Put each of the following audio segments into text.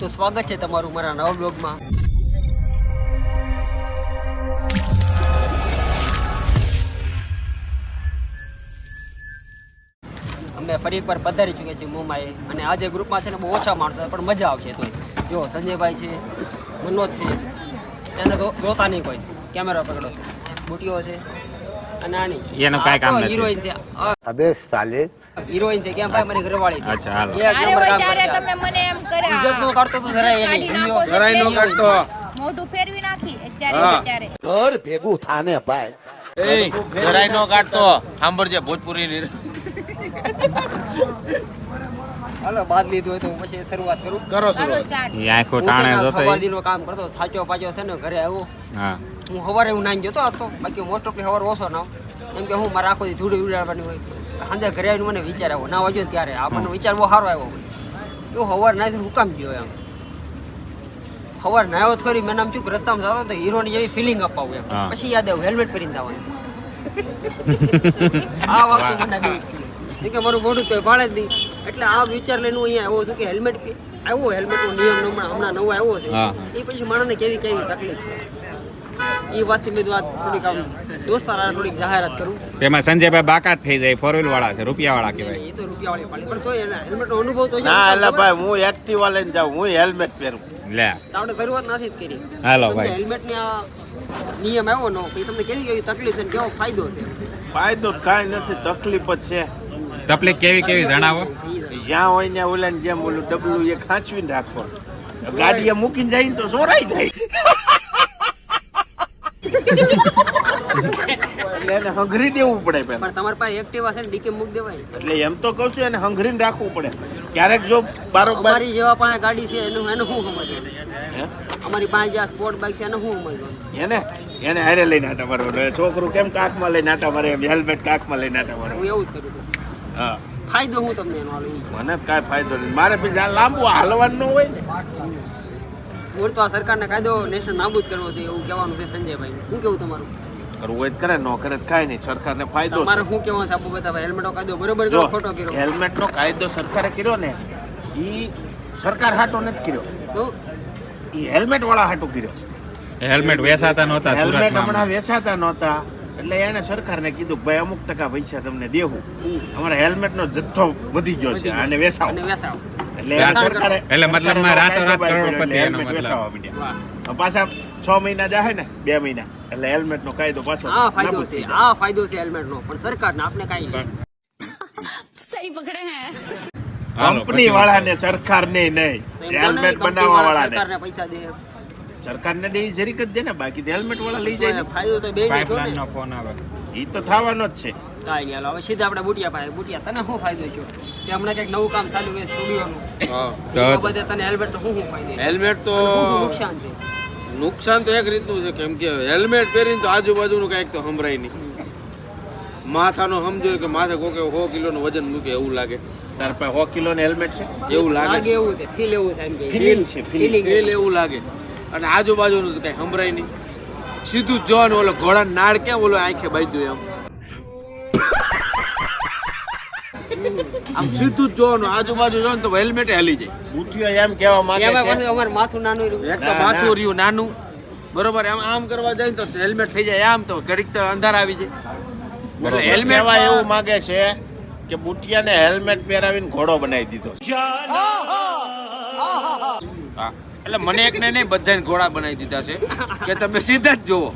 તો સ્વાગત છે તમારું મારા નવા બ્લોગમાં. અમે ફરી એકવાર પધારી ચૂક્યા છીએ મુંબઈ અને આજે ગ્રુપમાં છે ને બહુ ઓછા માણસો પણ મજા આવશે તોય. જો, સંજયભાઈ છે, મનોજ છે, એને તો જોતા નહીં કોઈ. કેમેરા પકડો છે. બુટીઓ છે. એનું કાંઈ કામ નથી. હિરોઈન છે. અબે સાલે હિરોઈન છે કેમ ભાઈ મારી ઘરવાળી છે? અચ્છા, હાલો. એક નંબર કામ ત્યારે તમે મને એમ કર્યા. ઇજ્જત નો કાઢતો તો જરાય એ નહીં. કાઢી નાખો છો જરાય નો એટલે મોઢું ફેરવી નાખી. ત્યારે. હોય ઘર ભેગું થાને ભાઈ. એ જરાય નો કાઢતો. સાંભળજે ભોજપુરી ની હાલો બાદ લીધું હોય તો પછી શરૂઆત કરું. કરો શરૂઆત. સ્ટાર્ટ આંખો ટાણે ને જોતો કામ કરતો થાચો પાચો છે ને ઘરે આવ્યો હા. હું સવારે હું નાઈ જતો હતો. બાકી મોસ્ટ ઓફલી સવાર ઓછો ના કેમ કે હું મારે આખો ધૂળી ઉડાડવાની હોય. સાંજે ઘરે આવીને મને વિચાર આવ્યો ના વાગ્યો ત્યારે. આપણને વિચાર બહુ સારો આવ્યો હું સવાર નાઈ હું કામ ગયો એમ. સવાર નાયો કરી મેં આમ ચૂક રસ્તામાં જતો તો હીરોની જેવી ફિલિંગ અપાવું એમ. પછી યાદ આવ્યું હેલ્મેટ પહેરીને જવાનું. આ વાત મને કે મારું મોઢું તો ભાળે જ નહીં. એટલે આ વિચાર લઈને હું અહીંયા આવ્યો છું કે હેલ્મેટ આવ્યો હેલ્મેટનો નિયમ હમણાં હમણાં નવો આવ્યો છે. એ પછી માણસને કેવી કેવી તકલીફ છે? એ વાતથી મેં વાત થોડીક આમ દોસ્તાર થોડીક જાહેરાત કરું. તેમાં સંજયભાઈ બાકાત થઈ જાય ફોર વ્હીલ વાળા છે રૂપિયા વાળા કહેવાય. એ તો રૂપિયા વાળી પાડી પણ તોય એના હેલ્મેટનો અનુભવ તો છે ના એટલે ભાઈ હું એક્ટિવા લઈને જાઉં હું હેલ્મેટ પહેરું. લે. આપણે શરૂઆત નથી જ કરી. હાલો ભાઈ. હેલ્મેટની આ નિયમ આવ્યો નો તમને કેવી કેવી તકલીફ છે ને કેવો ફાયદો છે? ફાયદો કાંઈ નથી તકલીફ જ છે. તકલીફ કેવી કેવી જણાવો? જ્યાં હોય ને ઓલા જેમ ઓલું ડબલું એ ખાંચવીને રાખો ગાડીએ મૂકીને જાય ને તો સોરાઈ જાય. એટલે એને હંગરી દેવું પડે પેલા. પણ તમારી પાસે એક્ટિવા છે ને ડીકે મૂક દેવાય. એટલે એમ તો કહું છું એને હંગરીને રાખવું પડે. ક્યારેક જો બારોબાર અમારી જેવા પાસે ગાડી છે એનું એનું શું સમજવાનું હે? અમારી પાસે જે સ્પોર્ટ બાઇક છે એનું શું એને? એને હારે લઈને આટા મારવાનો છોકરું કેમ કાખમાં લઈને આટા મારે? એમ હેલ્મેટ કાખમાં લઈને આટા મારે? હું એવું જ કરું છું. હા. ફાયદો હું તમને એનો મને કાંઈ ફાયદો નહીં. મારે પછી લાંબુ હાલવાનું હોય ને. મૂળ તો આ સરકારને કાયદો નેશન નાબૂદ કરવો જોઈએ એવું કહેવાનું છે સંજયભાઈ. શું કેવું તમારું? કરવું હોય તો કરે ન કરે કાંઈ નહીં. સરકારને ફાયદો મારે શું કહેવાનું છે આપુ બતાવે હેલ્મેટનો કાયદો બરોબર જો કર્યો. ખોટો કર્યો હેલ્મેટનો કાયદો સરકારે કર્યો ને એ સરકાર હાટો નથી કર્યો. તો? એ હેલ્મેટ વાળા હાટો કર્યો. છે હેલ્મેટ વેચાતા નહોતા હેલ્મેટ હમણાં વેચાતા નહોતા. એટલે એને સરકારને કીધું ભાઈ અમુક ટકા પૈસા તમને દેવું. અમારા હેલ્મેટનો જથ્થો વધી ગયો છે અને વેસાવો અને વેસાવ એટલે મતલબ આ સરકારે એટલે મતલબમાં સરકારે રાતોરાત કરોડપતિ એનો મતલબ. પાછા છ મહિના જાહે ને? બે મહિના. એટલે હેલ્મેટનો કાયદો પાછો આ ફાયદો છે આ ફાયદો છે હેલ્મેટનો પણ સરકારને આપણે કાંઈ નહીં. હાલો, કંપની પછી વાળાને સરકારને નહીં. હેલ્મેટ બનાવવા વાળા વાળાને. સરકારને પૈસા દે. સરકારને દે જરીક જ દે ને. બાકી હેલ્મેટ વાળા લઈ જાય ફાયદો તો બે ને નો ફોન આવે. ઈ તો થવાનો જ છે. કાઈ નહીં હવે સીધા આપણે બુટિયા પાસે. બુટિયા તને શું ફાયદો છે કે હમણાં કંઈક નવું કામ ચાલુ છે સ્ટુડિયોનું. તો બધે તને હેલ્મેટ તો શું ફાયદો હેલ્મેટ તો નુકસાન છે? નુકસાન તો એક રીતનું છે કેમ કે હેલ્મેટ પહેરીને તો આજુબાજુનું કંઈક તો સંભળાય નહીં. માથાનો સમજો કે માથે કોકે સો કિલોનું વજન મૂકે એવું લાગે. તાર પાસે સો કિલો હેલ્મેટ છે? એવું લાગે. લાગે એવું છે. ફીલ એવું થાય છે, ફીલ એવું લાગે. અને આજુબાજુનું તો કઈ સંભળાય નહીં. સીધું જો ને ઓલો ઘોડા નાળ કેમ ઓલો આંખે બાજુ એમ. આમ સીધું જ જોવાનું. આજુબાજુ જો ને તો હેલ્મેટ હેલી જાય. બુટિયો એમ કહેવા માંગે છે. પાછું માથું નાનું રહ્યું. એક તો માથું રહ્યું નાનું. બરોબર એમ આમ કરવા જાય તો હેલ્મેટ થઈ જાય. આમ તો ઘડીક તો અંધાર આવી જાય. એટલે હેલ્મેટ એવું માંગે છે કે બુટિયાને હેલ્મેટ પહેરાવીને ઘોડો બનાવી દીધો હા. એટલે મને એક ને નહીં બધાને ઘોડા બનાવી દીધા છે. કે તમે સીધા જ જોવો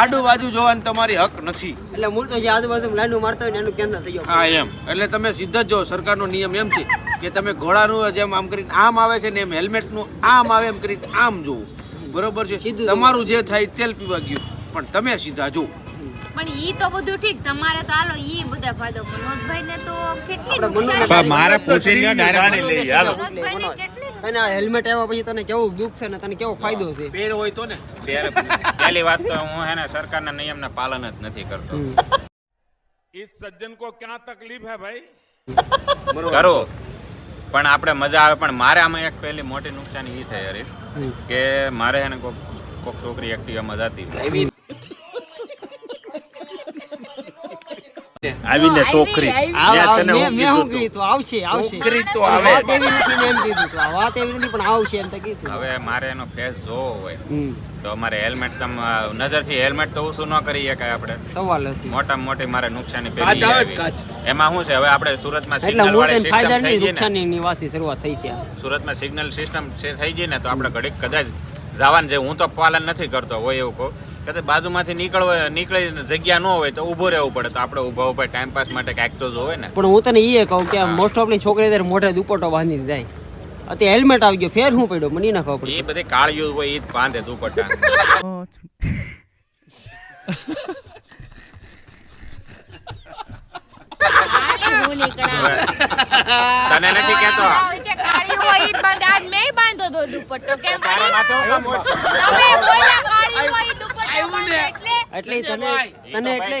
આડું બાજુ જોવાની તમારી હક નથી. એટલે મૂળ તો જે આજુબાજુ લાડુ મારતા હોય એનું કેન્દ્ર થઈ હા એમ. એટલે તમે સીધા જ જો સરકારનો નિયમ એમ છે કે તમે ઘોડાનું જેમ આમ કરીને આમ આવે છે ને એમ હેલ્મેટનું આમ આવે એમ કરીને આમ જોવું. બરોબર છે? સીધું. તમારું જે થાય તેલ પીવા ગયું. પણ તમે સીધા જો. પણ ઈ તો બધું ઠીક તમારે તો હાલો ઈ બધા ફાયદો. મનોજભાઈ ને તો કેટલી મારા પૂછી લ્યો જાણી હાલો. મનોજભાઈ ને કેટલી તને આ હેલ્મેટ આવ્યા પછી તને કેવું દુઃખ છે ને તને કેવો ફાયદો છે પેર હોય તો ને પહેલી વાત તો હું હે ને સરકારના નિયમના પાલન જ નથી કરતો इस सज्जन को क्या तकलीफ है भाई કરો પણ આપણે મજા આવે પણ મારે આમાં એક પહેલી મોટી નુકસાની એ થઈ હરીફ કે મારે હે ને કોક કોક છોકરી એક્ટિવામાં જતી આવીને છોકરી આવી, આવ- મેં આવ- તને મેં હું કીધું આવશે આવશે છોકરી તો આવે. વાત એવી નથી એમ કીધું હતું. વાત એવી નથી પણ આવશે એમ તો કીધું હવે મારે એનો ફેસ જોવો હોય. તો અમારે હેલ્મેટ તમ નજરથી હેલ્મેટ તો ઓછું ન કરી શકાય આપણે. સવાલ નથી મોટામાં મોટી મારે નુકસાની પેલી. એમાં શું છે? હવે આપણે સુરતમાં સિગ્નલ વાળી સિસ્ટમ થઈ ગઈ ને. નુકસાનની વાતથી શરૂઆત થઈ છે. સુરતમાં સિગ્નલ સિસ્ટમ છે થઈ ગઈ ને તો આપણે ઘડીક કદાચ જવાનું છે. હું તો પાલન નથી કરતો હોય એવું કહું. કદાચ બાજુમાંથી નીકળવા નીકળી જગ્યા ન હોય તો ઊભું રહેવું પડે. તો આપણે ઊભા ઊભા ટાઈમ પાસ માટે કાંઈક તો જોવે ને. પણ હું તને એ કહું કે મોસ્ટ ઓફલી છોકરી ત્યારે મોઢે દુપટ્ટો બાંધીને જાય. અત્યારે હેલ્મેટ આવી ગયો ફેર શું પડ્યો? મને ના ખબર એ બધી કાળિયું હોય એ જ બાંધે દુપટ્ટા. તને નથી કેતો કાળી હોય બાંધે. તો દુપટ્ટો. કેમ? તમે બોલ્યા કાળી દુપટ્ટો બાંધે એટલે? એટલે તને તને એટલે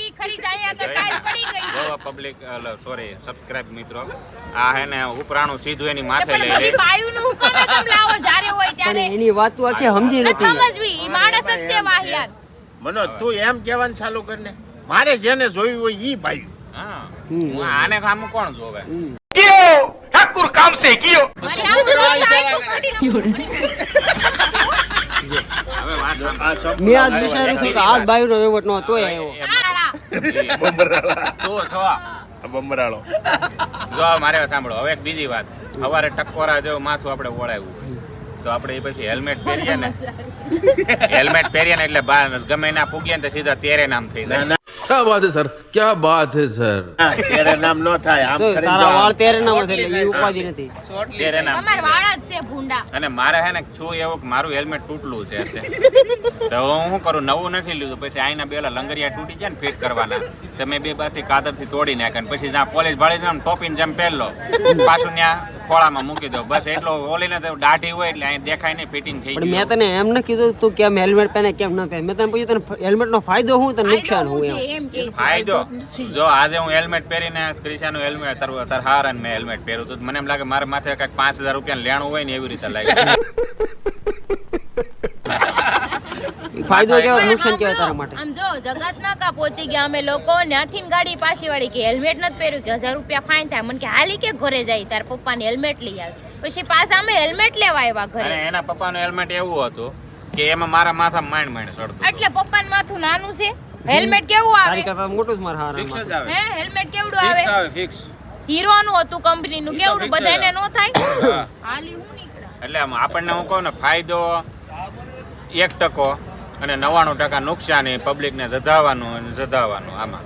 ઈ ખરી પડી ગઈ. છે. પબ્લિક સોરી સબસ્ક્રાઇબ મિત્રો. આ હે ને ઉપરાણું સીધું એની માથે લઈ લે. બાયુનું હું કામે તમે લાવો જ્યારે હોય ત્યારે. એની વાત તું આખી સમજી નથી નથી. સમજવી માણસ જ છે વાહિયાત. મનોજ તું એમ કહેવાનું ચાલુ કરને મારે જેને જોયું હોય ઈ ભાઈ હા. હું આને કામ કોણ જોવે? સાંભળ. આ શબ્દ મેં આજ વિચાર્યું હતું કે આજ બાયરો વહીવટ નો તોય એવો. તું છો બમરાળો. જો મારે સાંભળો હવે એક બીજી વાત. સવારે ટકોરા જેવું માથું આપણે ઓળાવ્યું તો આપણે એ પછી હેલ્મેટ પહેરીએ ને. હેલ્મેટ પહેરીએ ને એટલે બહાર ગમે ના પૂગીએ ને તો સીધા તેરે નામ થઈ જાય. ક્યા વાત હે સર ક્યા વાત હે સર તેરે નામ નો થાય આમ કરીને તારા વાળ તેરે નામ છે એટલે ઈ ઉપાધી નથી તેરે નામ તમાર વાળ જ છે ભૂંડા. અને મારે હે ને છું એવો કે મારું હેલ્મેટ તૂટલું છે તો હું શું કરું નવું નથી લીધું. પછી આઈના બેલા લંગરિયા તૂટી જાય ને ફિટ કરવાના. તમે બે બાથી કાદરથી તોડી નાખે પછી જ્યાં પોલીસ ભાળી ને ટોપીને જેમ પહેરલો પાછું ત્યાં ખોળામાં મૂકી દો. બસ એટલો ઓલીને તો દાઢી હોય એટલે અહીં દેખાય નહીં ફિટિંગ થઈ પણ મેં તને એમ ન કીધું તું કેમ હેલ્મેટ પહેરે કેમ ન પહેને. મેં તને પૂછ્યું તને હેલ્મેટ નો ફાયદો હું તને નુકસાન ફાયદો હું એમ. ફાયદો? જો આજે હું હેલ્મેટ પહેરીને ક્રિશાનું હેલ્મેટ અત્યારે અત્યારે હાર અને મેં હેલ્મેટ પહેર્યું તો મને એમ લાગે મારા માથે કાંઈક પાંચ હજાર રૂપિયા લેણું હોય ને એવી રીતે લાગે. ફાયદો કેવો નુકસાન કેવો તારા માટે? આમ જો જગત નાકા પહોંચી ગયા. અમે લોકો ત્યાંથી ને ગાડી પાછી વાળી કે હેલ્મેટ નથી પહેર્યું કે હજાર રૂપિયા ફાઇન થાય. મને કે હાલી કે ઘરે જાય તાર પપ્પાને હેલ્મેટ લઈ આવે. પછી પાછા અમે હેલ્મેટ લેવા આવ્યા ઘરે. એના પપ્પાનું હેલ્મેટ એવું હતું કે એમાં મારા માથા માંડ માંડ ચડતું હતું. એટલે પપ્પાનું માથું નાનું છે. હેલ્મેટ કેવું આવે? તારી કરતા મોટું જ મારા હારા ફિક્સ જ આવે. હે હેલ્મેટ કેવડું આવે? ફિક્સ આવે ફિક્સ હીરોનું હતું કંપની નું કેવું કેવડું? એને બધાને નો થાય? હાલી હું નીકળા. એટલે આપણને હું કહું ને ફાયદો એક ટકો. અને નવ્વાણું ટકા નુકસાની પબ્લિકને જધાવવાનું અને આમાં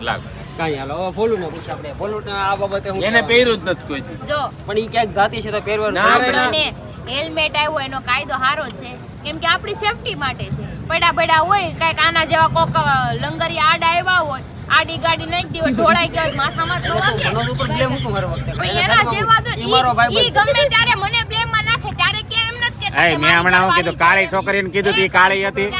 લાગે કાંઈ હાલો હવે ફોલું ને પૂછ આપણે ફોલું આ બાબતે હું એને પહેર્યું જ નથી કોઈ જો પણ ઈ ક્યાંક જાતી છે તો પહેરવાનું ના, પડે. ના. અને હેલ્મેટ આવ્યો એનો કાયદો સારો છે કેમ કે આપણી સેફટી માટે છે પડા પડા હોય કાંઈક આના જેવા કોક લંગરી આડ આવ્યા હોય આડી ગાડી નાખી હોય ઢોળાઈ ગયા માથામાં તો વાગે. ઉપર blame મૂકો મારા વખતે. પણ એના જેવા તો ઈ મારો ભાઈ ઈ ગમે ત્યારે મને blame માં નાખે ત્યારે કેમ એ કે મેં હમણાં હું કીધું કાળી. છોકરીને કીધું તી કાળી હતી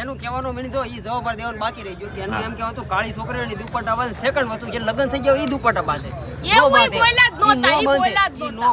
એનું કહેવાનો meaning જો ઈ જવાબ દેવાનું બાકી રહી ગયું કે એનું એમ કહેવાનું હતું કાળી છોકરીઓની દુપટ્ટા બાંધે સેકન્ડ હતું જે લગ્ન થઈ ગયા ઈ દુપટ્ટા બાંધે બાંધે. બાંધે.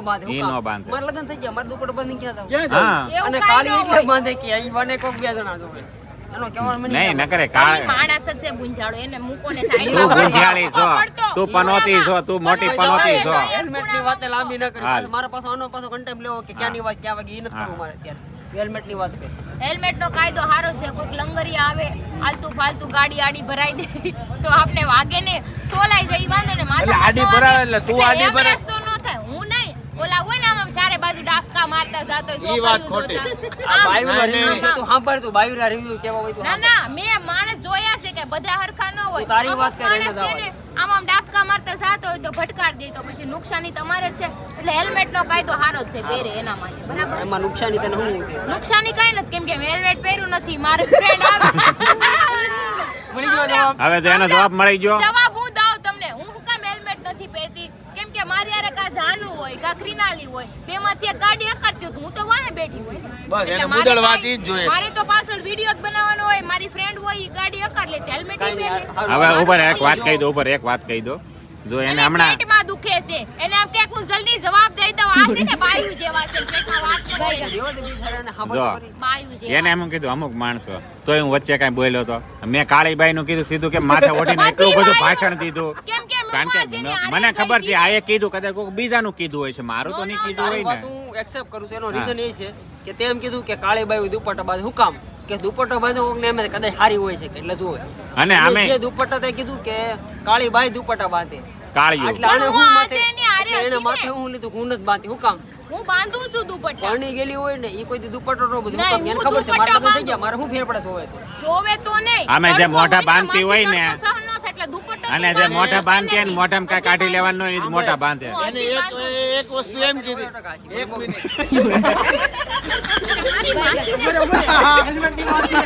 બાંધે. બાંધે. મારા લગ્ન થઈ ગયા મારે દુપટ્ટો બાંધીને ક્યાં જાવ? અને કાળી એટલે. બાંધે કે ઈ બને કોક બે જણા જોવે એનો કહેવાનો meaning નહીં નકરે માણસ જ છે ગુંજાળો એને મૂકો ને તું ગુંજિયાળી છો તું પનોતી છો તું મોટી પનોતી છો હેલ્મેટની વાતે લાંબી ન કરી મારા પાસે આનો પાછો કન્ટેમ્પ લેવો કે ક્યાંની વાત ક્યાં વાગે એ નથી કરવું મારે અત્યારે. હેલ્મેટની વાત કરે. હેલ્મેટ નો કાયદો સારો છે કોઈક લંગરિયા આવે આલતુ ફાલતુ ગાડી આડી ભરાઈ દે તો આપને વાગે ને સોલાઈ જાય ઈ વાંધો ને માથા આડી ભરાવે એટલે તું આડી ભરાવે. તો ન થાય હું નહીં. ઓલા હોય ને આમ ચારે બાજુ ડાબકા મારતા જાતો ઈ વાત ખોટી. આ review નહીં. છે તું સાંભળ તું બાયુના રિવ્યુ કેવા હોય તું ના ના મે માણસ જોયા છે કે બધા હરખા ન હોય. તારી વાત કરે એને આમ આમ ડાબકા મારતા જાતો હોય તો ભટકાર દે તો પછી નુકસાની તમારે જ છે. એટલે હેલ્મેટ નો કાયદો સારો જ છે પહેરે એના માટે. બરાબર? એમાં નુકસાની તને શું છે? નુકસાની કઈ નથી કેમ કે હેલ્મેટ પહેર્યું નથી મારે ફ્રેન્ડ આવે. હવે તો એનો જવાબ મળી ગયો. જવાબ હું દઉં તમને હું શું કામ હેલ્મેટ નથી પહેરતી કેમ કે મારી હારે હોય કા ક્રિનાલી હોય બે માંથી એક ગાડી અકડતી હું તો વાળે બેઠી હોય. બસ, એને મારે મુદળ વાત કાંઈ- ઈ જ જોઈએ. મારે તો પાછળ વિડિયો જ બનાવવાનો હોય મારી ફ્રેન્ડ હોય ઈ ગાડી અકડ લે હેલ્મેટ હવે ઉપર એક વાત કહી દો ઉપર એક વાત કહી દો. જો એને હમણાં પેટમાં દુખે છે. એને આમ કે હું જલ્દી જવાબ દઈ દઉં. આ છે ને બાયુ જેવા છે પેટમાં વાત કરે. એને એમ કીધું અમુક માણસો. તો હું વચ્ચે કઈ બોલ્યો તો. મેં કાળીબાઈ નું કીધું સીધું કે માથે ઓઢીને એટલું બધું. ભાષણ દીધું. કેમ કે કારણ કે મને ખબર છે આ એ કીધું કદાચ કોઈક બીજાનું કીધું હોય છે મારું તો નહીં કીધું હોય ને. હું એક્સેપ્ટ કરું છું. એનો રીઝન એ છે કે તેમ કીધું કે કાળી બાઈ દુપટ્ટા બાંધે. હું કામ? કે દુપટ્ટો બાંધો કોકને એમ કદાચ સારી હોય છે એટલે જુઓ અને આમે જે દુપટ્ટા તે કીધું કે કાળી બાઈ દુપટ્ટા બાંધે. કાળિયું એટલે પણ હું હું માથે એની હારે એટલે એને હતી માથે ને. હું લીધું હું નથી બાંધી હું કામ હું બાંધું છું દુપટ્ટા પરણી ગયેલી હોય ને એ કોઈ દી દુપટ્ટો નો બધું કામ એને હું ખબર છે મારા દુપટ્ટા લગ્ન થઈ ગયા મારે શું ફેર પડે ધોવે તો જોવે તો નહીં આમે જે તડકો મોઢા હોય ને, બાંધતી હોય ને, તડકો સહન ન થાય એટલે દુપટ્ટો અને જે મોટા મોઢા બાંધતી હોય ને મોઢામાં કાંઈ કાઢી લેવાનું હોય ને એ જ મોઢા બાંધે એને એક એક વસ્તુ એમ કીધી એક મિનિટ મારી માસી છે.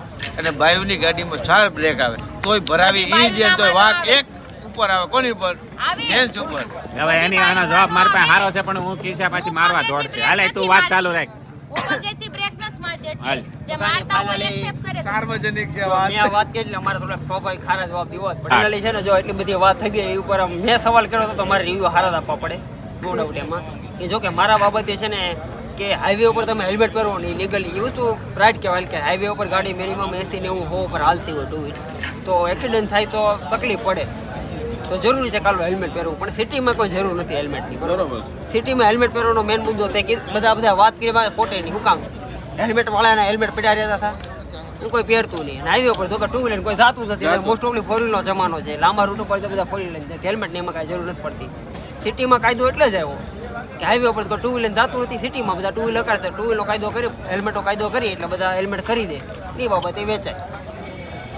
અને બાયુની ગાડીમાં સાર બ્રેક આવે. તોય ભરાવી ઈ જે તો વાક એક ઉપર આવે. કોની ઉપર? આવી. જેન્ટ્સ ઉપર. હવે એની આનો જવાબ મારી પાસે હારો છે પણ હું કીધા પાછી મારવા દોડ છે. હાલે તું વાત ચાલુ રાખ. હાલ. જે મારતા હોય એ કરે સાર્વજનિક છે મેં આ વાત કરી એટલે અમારે થોડાક સ્વાભાવિક ખારા જવાબ દીવો જ પડે. એટલે છે ને જો એટલી બધી વાત થઈ ગઈ એ ઉપર મેં સવાલ કર્યો હતો તો મારે રિવ્યુ હારા આપવા પડે. નો ડાઉટ એમાં. કે જો કે મારા બાબતે છે ને કે હાઈવે ઉપર તમે હેલ્મેટ પહેરો નહીં લીગલ એવું તો રાઈટ કહેવાય કે હાઈવે ઉપર ગાડી મિનિમમ એસી નેવું હો ઉપર હાલતી હોય ટુ તો એક્સિડન્ટ થાય તો તકલીફ પડે. તો જરૂરી છે કાલો હેલ્મેટ પહેરવું પણ સિટીમાં કોઈ જરૂર નથી હેલ્મેટની બરોબર? સિટીમાં હેલ્મેટ પહેરવાનો મેન મુદ્દો તે કે બધા બધા વાત કરી ખોટે નહીં હું કામ? હેલ્મેટ વાળાના હેલ્મેટ પડ્યા રહેતા હતા. હું કોઈ પહેરતું નહીં. હાઈવે ઉપર તો કે ટુ વ્હીલર કોઈ જાતું નથી મોસ્ટ ઓફલી ફોર વ્હીલનો જમાનો છે. લાંબા રૂટ ઉપર તો બધા ફોર વ્હીલર હેલ્મેટ ને એમાં કાંઈ જરૂર નથી પડતી. સિટીમાં કાયદો એટલે જ આવ્યો. કે હાઈવે ઉપર તો ટુ વ્હીલર જતું નથી સિટીમાં બધા ટુ વ્હીલર કરતા ટુ વ્હીલર કાયદો કરી હેલ્મેટો કાયદો કરી એટલે બધા હેલ્મેટ ખરીદે એ બાબતે વેચાય.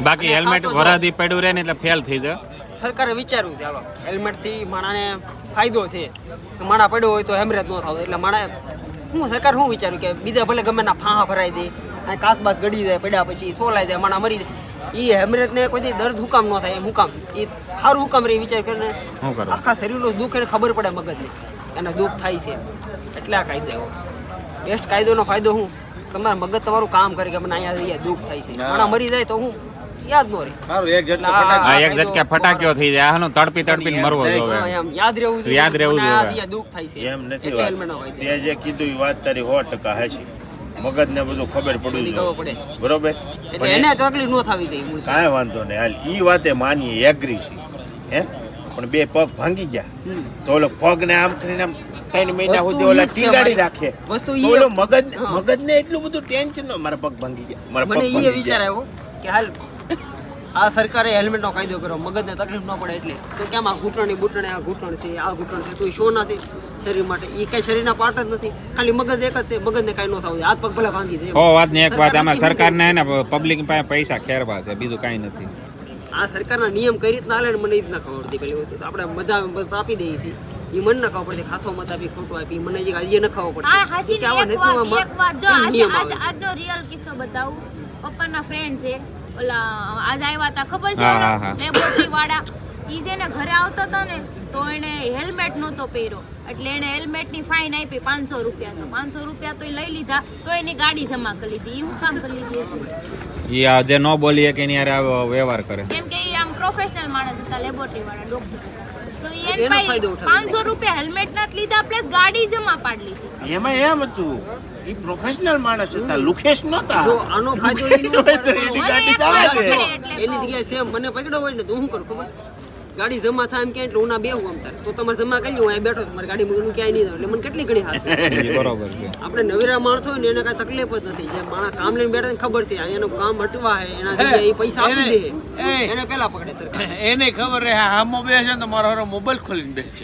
બાકી હેલ્મેટ. વરાદી પડ્યું રહે ને એટલે ફેલ થઈ જાય. સરકારે વિચાર્યું છે હાલો હેલ્મેટથી માણાને ફાયદો છે. કે માણા પડ્યો હોય તો હેમરેજ ન થાવ એટલે માણા હું સરકાર શું વિચાર્યું કે બીજા ભલે ગમે ના ફાંહા ભરાઈ દે આ કાસબાસ ગડી જાય પડ્યા પછી સોલાઈ જાય માણા મરી જાય. એ હેમરેજને કોઈ દર્દ હુકામ ન થાય એમ હુકામ. એ સારું હુકામ રે વિચાર કરીને આખા શરીરનું દુઃખ એને ખબર પડે મગજને. એને દુઃખ થાય છે. એટલે આ કાયદો એવો બેસ્ટ કાયદોનો ફાયદો શું તમારા મગજ તમારું કામ કરે કે મને અહીંયા અહીંયા દુઃખ થાય છે. પણ મરી જાય તો હું? યાદ ન રહે. એક જેટલો ફટાક આ એક ઝટકે ફટાક્યો થઈ જાય આનો તડપી તડપી મરવો જોવે હા, એમ. યાદ રહેવું જોઈએ. યાદ રહેવું મને જોઈએ. દુઃખ થાય છે. એમ નથી વાત. તે જે કીધું એ વાત તારી સો ટકા મગજ મગજને બધું ખબર પડવી જોઈએ. બરોબર? એને તકલીફ ન થવી દે કાંઈ વાંધો નહીં. હાલ ઈ વાતે માનીએ એગ્રી છે હે? પણ બે પગ ભાંગી ગયા. તો ઓલો પગને આમ કરીને આમ ત્રણ મહિના સુધી ઓલા મારી. રાખે. વસ્તુ ઓલો મગજ મગજ ને એટલું બધું ટેન્શન ન મારા પગ ભાંગી ગયા. મારા પગ મને એ વિચાર આવ્યો કે હાલ આ સરકારે હેલ્મેટનો કાયદો કર્યો મગજને તકલીફ ન પડે એટલે. તો કેમ આ ઘૂંટણની ઘૂંટણે આ ઘૂંટણ છે આ ઘૂંટણ છે તો એ શો નથી શરીર માટે. એ કઈ શરીરના પાર્ટ જ નથી. ખાલી મગજ એક જ છે મગજને કાંઈ ન થવું જોઈએ. હાથ પગ ભલે ભાંગી જાય ઓ વાત ને એક વાત. આમાં સરકાર સરકારને હે ને પબ્લિક પાસે પૈસા ખેરવા છે બીજું કાંઈ નથી. આ સરકારના નિયમ કઈ રીતના હાલે ને મને એ જ ના ખબર પડતી પેલી વસ્તુ. આપણે બધા બસ આપી દઈએ છીએ. એ મને ના ખબર પડતી ખાસો મત આપી ખોટું આપી મને જે આજે ન ખબર પડતી. કે આવા વાત જો આજે આજનો રિયલ કિસ્સો બતાવું. પપ્પાના ફ્રેન્ડ છે ઓલા આજ આવ્યા હતા ખબર છે. લેબોરેટરી વાળા ઈ છે ને ઘરે આવતો હતો ને તો એને હેલ્મેટ નહોતો પહેર્યો. એટલે એને હેલ્મેટની ફાઇન આપી પાંચસો રૂપિયા તો પાંચસો રૂપિયા તો એ લઈ લીધા તો એની ગાડી જમા કરી લીધી એવું હું કામ કરી લીધી હશે. એ આજે ન બોલીએ કે એની હારે વ્યવહાર કરે. કેમ કે એ આમ પ્રોફેશનલ માણસ હતા લેબોરેટરી વાળા ડોક્ટર તો એને ભાઈ પાંચસો રૂપિયા હેલ્મેટ ના લીધા પ્લસ ગાડી જમા પાડી લીધી. એમાં એમ હતું ઈ પ્રોફેશનલ માણસ હતા લુખેશ નહોતા. જો આનો ફાયદો. એની ગાડી ચાલે છે. એટલે એની જગ્યાએ સેમ મને પકડ્યો હોય ને તો હું કરું ખબર? ગાડી જમા થાય એમ કે એટલે હું ના બેહું આમ તારે. તો તમારે જમા કરી લો અહીંયા બેઠો તમારી ગાડી મૂકીને ક્યાંય નહીં એટલે મને કેટલી ઘણી હાથ બરાબર છે. આપણે નવેરા માણસો હોય ને એને કાંઈ તકલીફ જ નથી. જે માણસ કામ લઈને બેઠા ખબર છે એનું કામ હટવા હે એના જગ્યાએ એ પૈસા આપી દે એને પેલા પકડે સરકાર. એને ખબર રહે હામો બેસે ને તો મારો હરો મોબાઈલ ખોલીને બેસે.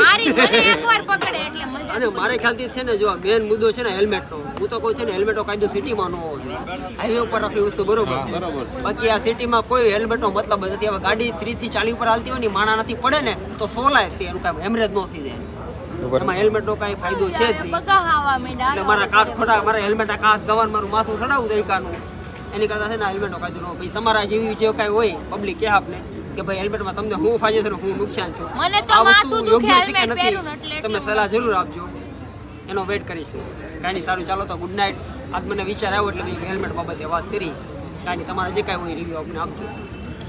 મારી મને એકવાર પકડે એટલે મજા અને મારે ખ્યાલથી છે ને જો મેન મુદ્દો છે ને હેલ્મેટનો હું તો કહું છું ને હેલ્મેટનો કાયદો સિટીમાં ન હોવો જોઈએ હાઈવે ઉપર રાખી વસ્તુ બરોબર છે. બાકી આ સિટીમાં કોઈ હેલ્મેટનો મતલબ નથી. હવે ગાડી ત્રીસથી ચાલીસ ઉપર હાલતી હોય ને માણા નથી પડે ને તો સોલાય તે એનું કાંઈ હેમરેજ ન થઈ જાય. એમાં હેલ્મેટનો કાંઈ ફાયદો છે જ નહીં. એટલે મારા કાચ ખોટા મારા હેલ્મેટ કાચ ગવાન મારું માથું ચડાવું દઈકાનું એની કરતા છે ને હેલ્મેટનો કાયદો ન હોય. તમારા જેવી જે કાંઈ હોય પબ્લિક કે આપને કે ભાઈ હેલ્મેટમાં તમને હું ફાયદો છે હું નુકસાન છું. મને તો આ વસ્તુ માથું દુખે હેલ્મેટ નથી. પહેરું એટલે તમે સલાહ જરૂર આપજો. એનો વેટ કરીશું. કાંઈ નહીં સારું ચાલો તો ગુડ નાઇટ આજ મને વિચાર આવ્યો એટલે મેં હેલ્મેટ બાબતે વાત કરી. કાંઈ નહીં તમારે જે કાંઈ હોય રિવ્યુ આપને આપજો.